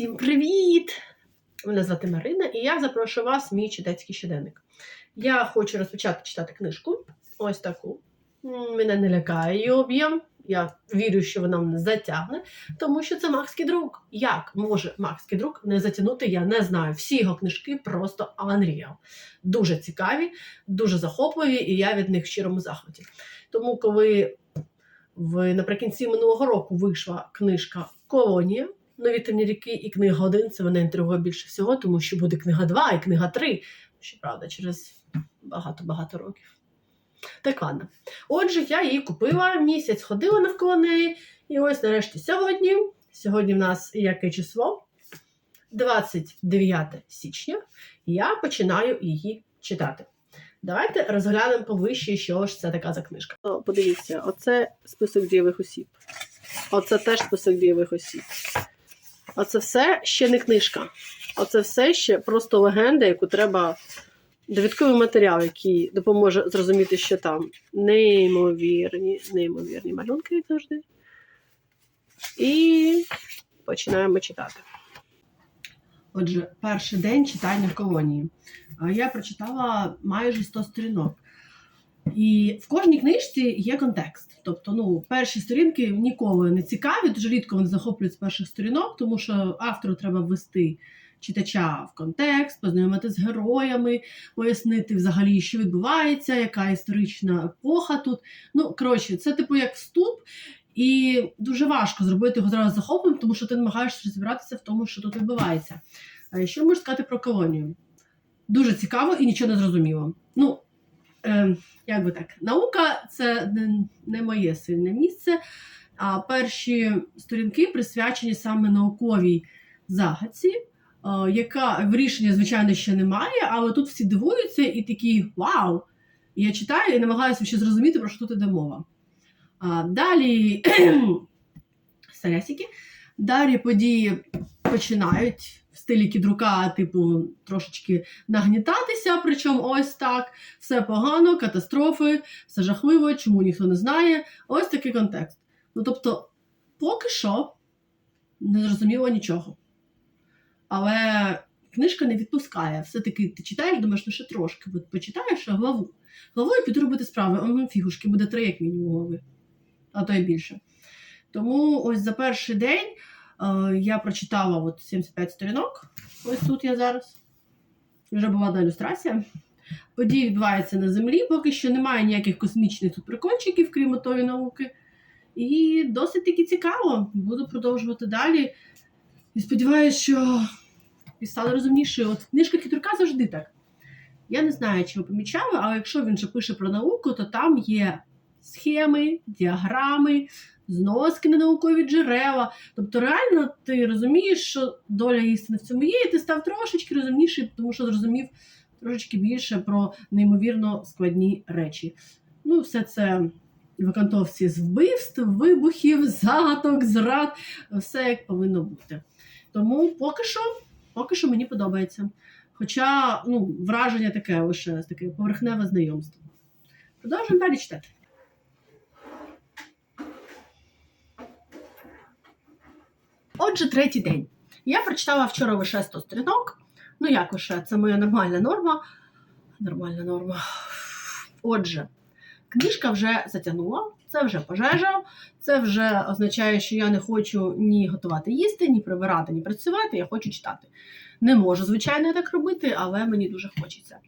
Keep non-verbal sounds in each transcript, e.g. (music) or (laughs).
Всім привіт! Мене звати Марина, і я запрошую вас в мій читацький щоденник. Я хочу розпочати читати книжку. Ось таку. Мене не лякає її об'єм. Я вірю, що вона мене затягне, тому що це Макс Кідрук. Як може Макс Кідрук не затягнути, я не знаю. Всі його книжки просто unreal. Дуже цікаві, дуже захопливі, і я від них в щирому захваті. Тому, коли в наприкінці минулого року вийшла книжка Колонія. Нові темні ріки і книга 1 це мене інтригує більше всього, тому що буде книга 2 і книга 3, щоправда, через багато-багато років. Так ладно. Отже, я її купила, місяць ходила навколо неї, і ось нарешті сьогодні. Сьогодні в нас яке число? 29 січня. Я починаю її читати. Давайте розглянемо повище, що ж це така за книжка. Подивіться, оце список дієвих осіб. Оце теж список дієвих осіб. Оце все ще не книжка. Оце все ще просто легенда, яку треба. Довідковий матеріал, який допоможе зрозуміти, що там. Неймовірні, неймовірні малюнки, як завжди. І починаємо читати. Отже, перший день читання в колонії. Я прочитала майже 100 сторінок. І в кожній книжці є контекст. Тобто, ну, перші сторінки ніколи не цікаві, дуже рідко вони захоплюють з перших сторінок, тому що автору треба ввести читача в контекст, познайомити з героями, пояснити взагалі, що відбувається, яка історична епоха тут. Ну, коротше, це типу як вступ, і дуже важко зробити його зразу захопленим, тому що ти намагаєшся розібратися в тому, що тут відбувається. А що можу сказати про колонію? Дуже цікаво і нічого не зрозуміло. Ну, е, так, наука це не, моє сильне місце. А перші сторінки присвячені саме науковій загадці, е, яка в рішенні, звичайно, ще немає, але тут всі дивуються і такі вау! Я читаю і намагаюся ще зрозуміти, про що тут іде мова. А, далі. (clears throat) Далі події починають в стилі кідрука, типу, трошечки нагнітатися. Причому ось так. Все погано, катастрофи, все жахливо, чому ніхто не знає. Ось такий контекст. Ну тобто, поки що не зрозуміло нічого. Але книжка не відпускає. Все-таки ти читаєш, думаєш, ну ще трошки. От почитаєш главу. Главою піду робити справи. Фігушки, буде три, як мінімум, глави. А то й більше. Тому ось за перший день я прочитала от 75 сторінок. Ось тут я зараз. Вже була одна ілюстрація. Події відбуваються на землі, поки що немає ніяких космічних тут прикольчиків, крім тої науки. І досить таки цікаво. Буду продовжувати далі. І сподіваюся, що і стали розумнішою. От книжка Кітурка завжди так. Я не знаю, чи ви помічали, але якщо він же пише про науку, то там є схеми, діаграми, зноски на наукові джерела. Тобто, реально ти розумієш, що доля істини в цьому є, і ти став трошечки розумніший, тому що зрозумів трошечки більше про неймовірно складні речі. Ну, все це в окантовці з вбивств, вибухів, загадок, зрад, все як повинно бути. Тому поки що, поки що мені подобається. Хоча ну, враження таке лише таке поверхневе знайомство. Продовжуємо далі читати. Отже, третій день. Я прочитала вчора лише 100 сторінок. Ну, як лише, це моя нормальна норма. Нормальна норма. Отже, книжка вже затягнула, це вже пожежа, це вже означає, що я не хочу ні готувати їсти, ні прибирати, ні працювати. Я хочу читати. Не можу, звичайно, так робити, але мені дуже хочеться.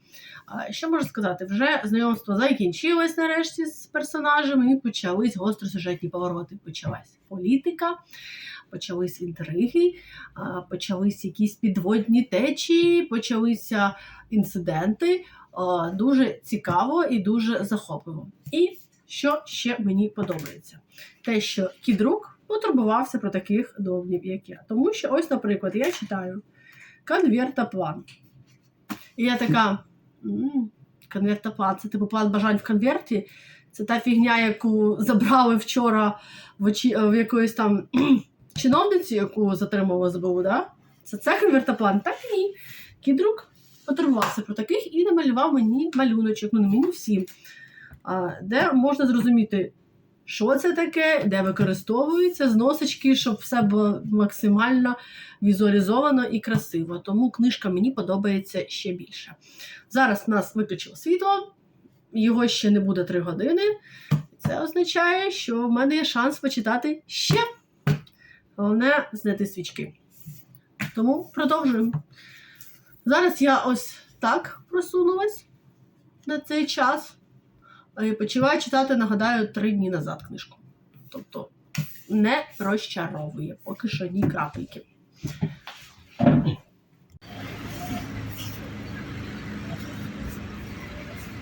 Що можу сказати? Вже знайомство закінчилось нарешті з персонажами і почались гостросюжетні повороти. Почалась політика, почались інтриги, почались якісь підводні течії, почалися інциденти. Дуже цікаво і дуже захопливо. І що ще мені подобається? Те, що кідрук потурбувався про таких довгів, як я. Тому що, ось, наприклад, я читаю конвертоплан. І я така. Конвертоплан, це типу план бажань в конверті. Це та фігня, яку забрали вчора в, очі, в якоїсь там (clears throat) чиновниці, яку затримали ЗБУ, да? Це це конвертоплан? Так ні. Кідрук потурбувався про таких і намалював мені малюночок, ну не мені всім, де можна зрозуміти, що це таке, де використовується, зносочки, щоб все було максимально візуалізовано і красиво. Тому книжка мені подобається ще більше. Зараз в нас виключило світло, його ще не буде 3 години. Це означає, що в мене є шанс почитати ще. Головне знайти свічки. Тому продовжуємо. Зараз я ось так просунулась на цей час. І почуваю читати, нагадаю, три дні назад книжку. Тобто не розчаровує, поки що ні крапельки.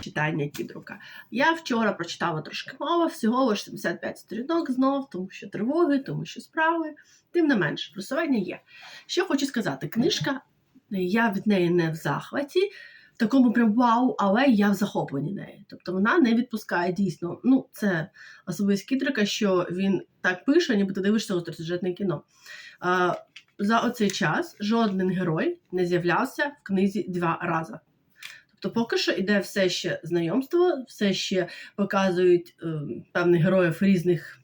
Читання кідрука. Я вчора прочитала трошки мало, всього лише 75 сторінок знов, тому що тривоги, тому що справи. Тим не менше, просування є. Що хочу сказати, книжка, я від неї не в захваті, такому прям вау, але я в захопленні нею. Тобто вона не відпускає дійсно. Ну, це особливість Кідрика, що він так пише, ніби ти дивишся остросюжетне кіно. А, за оцей час жоден герой не з'являвся в книзі два рази. Тобто, поки що йде все ще знайомство, все ще показують е, певних героїв в різних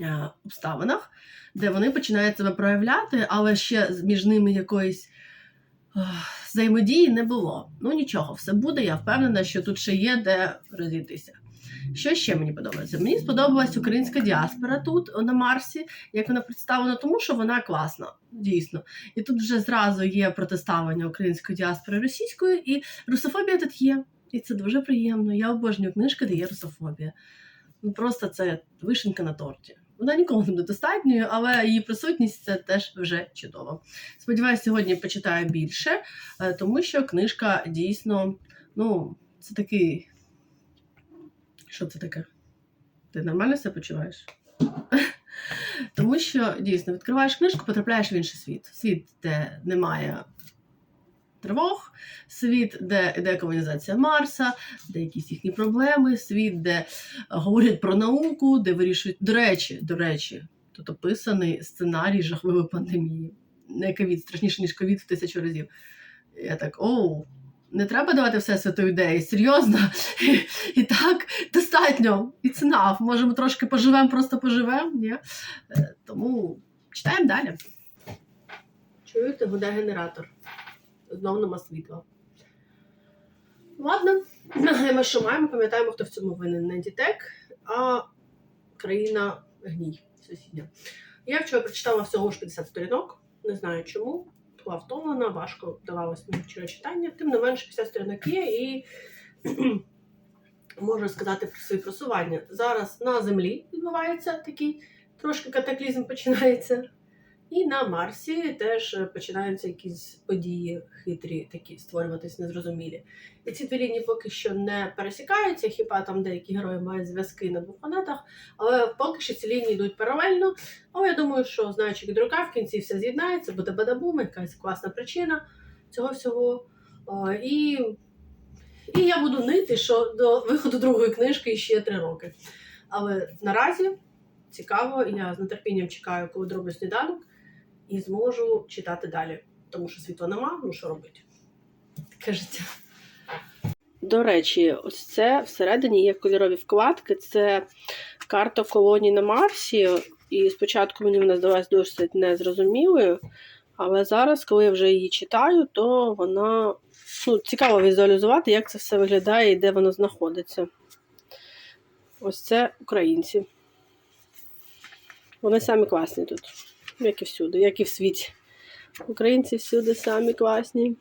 е, обставинах, де вони починають себе проявляти, але ще між ними якоїсь взаємодії не було. Ну нічого, все буде. Я впевнена, що тут ще є де розійтися. Що ще мені подобається? Мені сподобалась українська діаспора тут, на Марсі, як вона представлена, тому що вона класна, дійсно. І тут вже зразу є протиставлення української діаспори російської, і русофобія тут є. І це дуже приємно. Я обожнюю книжки, де є русофобія. Ну просто це вишенька на торті. Вона ніколи не буде достатньою, але її присутність це теж вже чудово. Сподіваюся, сьогодні почитаю більше, е, тому що книжка дійсно, ну, це такий. Що це таке? Ти нормально себе почуваєш? (laughs) Тому що дійсно відкриваєш книжку, потрапляєш в інший світ. Світ, де немає тривог, світ, де йде колонізація Марса, де якісь їхні проблеми, світ, де говорять про науку, де вирішують. До речі, до речі, тут описаний сценарій жахливої пандемії. Не ковід, страшніше, ніж ковід в тисячу разів. Я так, оу, не треба давати все святу ідеї, серйозно. І, (laughs) і так достатньо. І enough. Може, ми трошки поживемо, просто поживемо. Ні? Е, Тому читаємо далі. Чуєте, гуде генератор. Знову нема світла. Ладно, ми що маємо, пам'ятаємо, хто в цьому винен не дітек, а країна гній сусідня. Я вчора прочитала всього ж 50 сторінок, не знаю чому. Була втомлена, важко давалось мені вчора читання. Тим не менше 50 сторінок є і (clears throat) можу сказати про свої просування. Зараз на землі відбувається такий трошки катаклізм починається. І на Марсі теж е, починаються якісь події хитрі, такі створюватись незрозумілі. І ці дві лінії поки що не пересікаються, хіба там деякі герої мають зв'язки на двох планетах, але поки що ці лінії йдуть паралельно. Але я думаю, що знаючи Гідрука, в кінці все з'єднається, буде бадабум, якась класна причина цього всього. І, і я буду нити, що до виходу другої книжки ще три роки. Але наразі цікаво, я з нетерпінням чекаю, коли зроблю сніданок, і зможу читати далі. Тому що світла нема, ну що робити? Таке життя. До речі, ось це всередині є кольорові вкладки. Це карта колоній на Марсі. І спочатку мені вона здалась досить незрозумілою. Але зараз, коли я вже її читаю, то вона ну, цікаво візуалізувати, як це все виглядає і де воно знаходиться. Ось це українці. Вони самі класні тут, як і всюди, як і в світі. Українці всюди самі класні.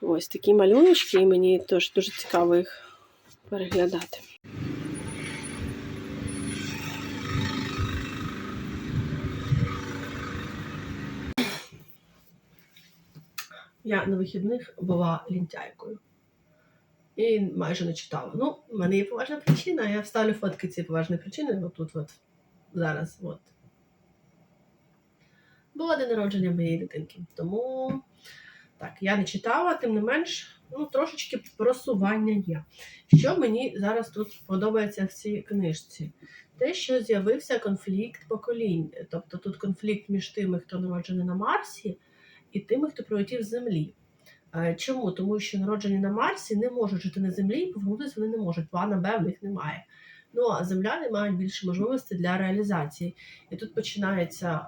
Ось такі малюночки, і мені теж дуже цікаво їх переглядати. Я на вихідних була лінтяйкою. І майже не читала. Ну, в мене є поважна причина, я вставлю фотки цієї поважної причини, отут от зараз. От. Було день народження моєї дитинки. Тому так, я не читала, тим не менш, ну, трошечки просування є. Що мені зараз тут подобається в цій книжці? Те, що з'явився конфлікт поколінь. Тобто тут конфлікт між тими, хто народжений на Марсі, і тими, хто прилетів з Землі. Е, Чому? Тому що народжені на Марсі не можуть жити на Землі, і повернутися вони не можуть. Плана Б в них немає. Ну а земляни мають більше можливостей для реалізації. І тут починаються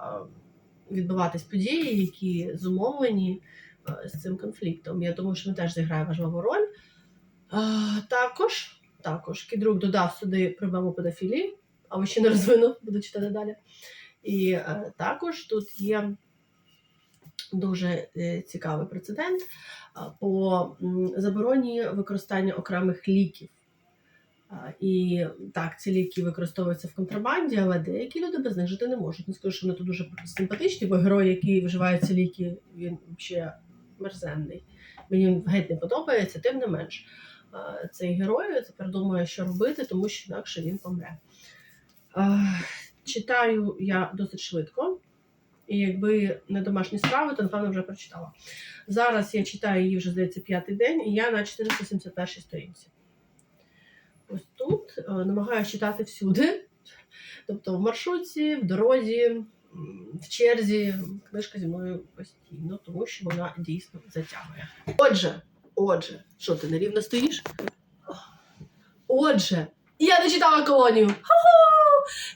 відбуватись події, які зумовлені з цим конфліктом. Я думаю, що він теж зіграє важливу роль. Також, також Кідрук додав сюди проблему педофілії, але ще не розвинув, буду читати далі. І також тут є дуже е, цікавий прецедент по забороні використання окремих ліків. І так, ці ліки використовуються в контрабанді, але деякі люди без них жити не можуть. Не скажу, що вони тут дуже симпатичні, бо герой, який вживає ці ліки, він взагалі мерзенний. Мені геть не подобається, тим не менш. Цей герой тепер думає, що робити, тому що інакше він помре. Читаю я досить швидко. І якби не домашні справи, то напевно вже прочитала. Зараз я читаю її вже, здається, п'ятий день, і я на 471 сторінці. Тут е, намагаюся читати всюди. Тобто в маршрутці, в дорозі, в черзі. Книжка зі мною постійно, тому що вона дійсно затягує. Отже, отже, що ти нерівно стоїш? Отже, я дочитала колонію. Ху-ху!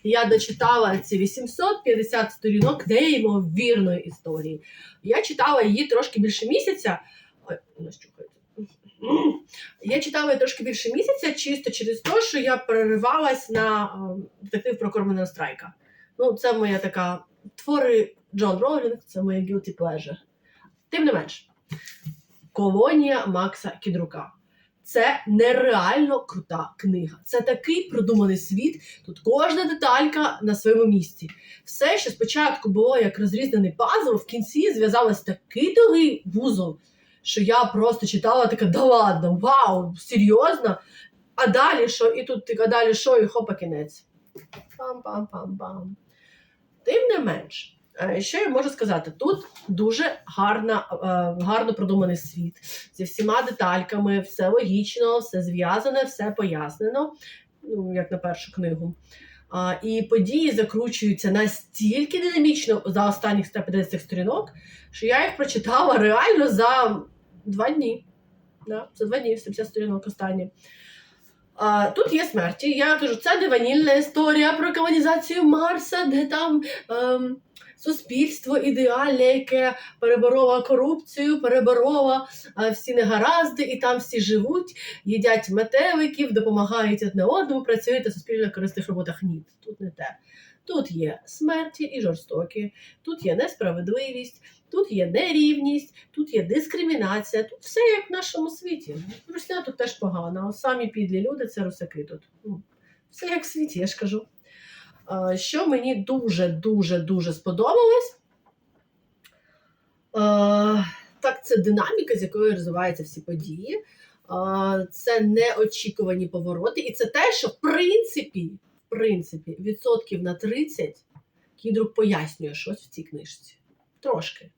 Я дочитала ці 850 сторінок неймовірної історії. Я читала її трошки більше місяця. Ой, вона щухається. Я читала трошки більше місяця, чисто через те, що я переривалась на е, детектив про Кормана Страйка. Ну, це моя така твори Джон Роулінг, це моє guilty pleasure. Тим не менш, колонія Макса Кідрука. Це нереально крута книга. Це такий продуманий світ. Тут кожна деталька на своєму місці. Все, що спочатку було як розрізнений пазл, в кінці зв'язалось такий тугий вузол, що я просто читала така, да ладно, вау, серйозно. А далі що? І тут а далі що, і хопа кінець. Пам-пам-пам-пам. Тим не менш, е, що я можу сказати? Тут дуже гарна, е, гарно продуманий світ зі всіма детальками, все логічно, все зв'язане, все пояснено, ну, як на першу книгу. І події закручуються настільки динамічно за останніх 150 сторінок, що я їх прочитала реально за два дні. Да, за два дні 150 сторінок останні. А, тут є смерті. Я кажу, це не ванільна історія про колонізацію Марса, де там ем, суспільство ідеальне, яке перебороло корупцію, перебороло е, всі негаразди, і там всі живуть, їдять метеликів, допомагають одне одному, працюють на суспільно корисних роботах. Ні, тут не те. Тут є смерті і жорстокі, тут є несправедливість, тут є нерівність, тут є дискримінація, тут все як в нашому світі. Русня тут теж погана, а самі підлі люди це русаки тут. Ну, Все як в світі, я ж кажу. А, Що мені дуже, дуже, дуже сподобалось. Так, це динаміка, з якою розвиваються всі події. Це неочікувані повороти. І це те, що в принципі, в принципі, відсотків на 30 Кідрук пояснює щось в цій книжці. Трошки.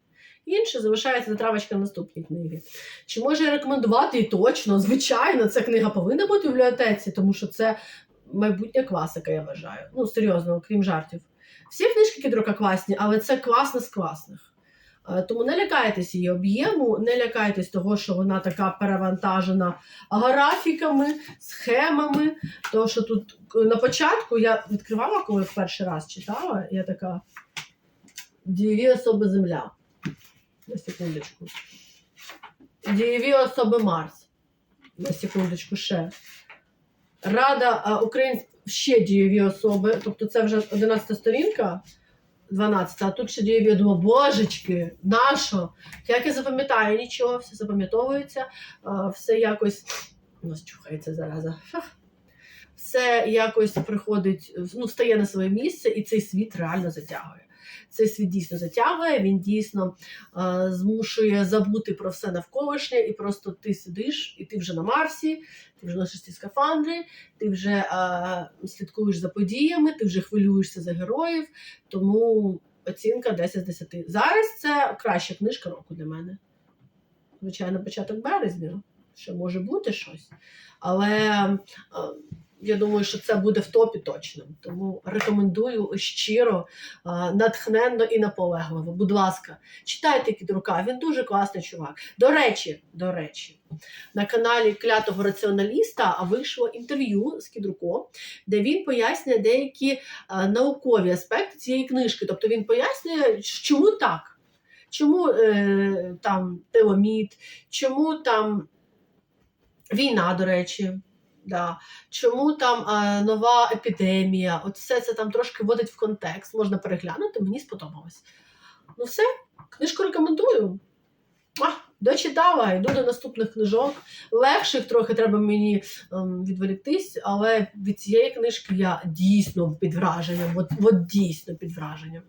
Інше залишається затравочка наступній книги. Чи можу я рекомендувати і точно? Звичайно, ця книга повинна бути в бібліотеці, тому що це майбутня класика, я вважаю. Ну, серйозно, крім жартів. Всі книжки Кідрука класні, але це класна з класних. Е, Тому не лякайтесь її об'єму, не лякайтесь того, що вона така перевантажена графіками, схемами. Тому що тут е, на початку я відкривала, коли в перший раз читала, я така дієві особи Земля. На секундочку. Дієві особи Марс. На секундочку ще. Рада а, українськ... ще дієві особи. Тобто це вже 11 сторінка, 12, а тут ще дієві. Я думаю, божечки, нащо? Як я запам'ятаю нічого, все запам'ятовується, все якось. У чухається зараза. Все якось приходить, ну, стає на своє місце, і цей світ реально затягує. Цей світ дійсно затягує, він дійсно е, змушує забути про все навколишнє, і просто ти сидиш, і ти вже на Марсі, ти вже носиш ці скафандри, ти вже а, слідкуєш за подіями, ти вже хвилюєшся за героїв. Тому оцінка 10 з 10. Зараз це краща книжка року для мене. Звичайно, початок березня, ще може бути щось. Але е, я думаю, що це буде в топі точно. Тому рекомендую щиро, натхненно і наполегливо. Будь ласка, читайте Кідрука, він дуже класний чувак. До речі, до речі, на каналі Клятого раціоналіста вийшло інтерв'ю з Кідруком, де він пояснює деякі наукові аспекти цієї книжки. Тобто він пояснює, чому так, чому е, там теломіт, чому там війна, до речі. Да. Чому там а, нова епідемія? Все це там трошки вводить в контекст, можна переглянути, мені сподобалось. Ну, все, книжку рекомендую. А, дочитала, йду до наступних книжок. Легших трохи треба мені ем, відволіктись, але від цієї книжки я дійсно під враженням, от, от дійсно під враженням.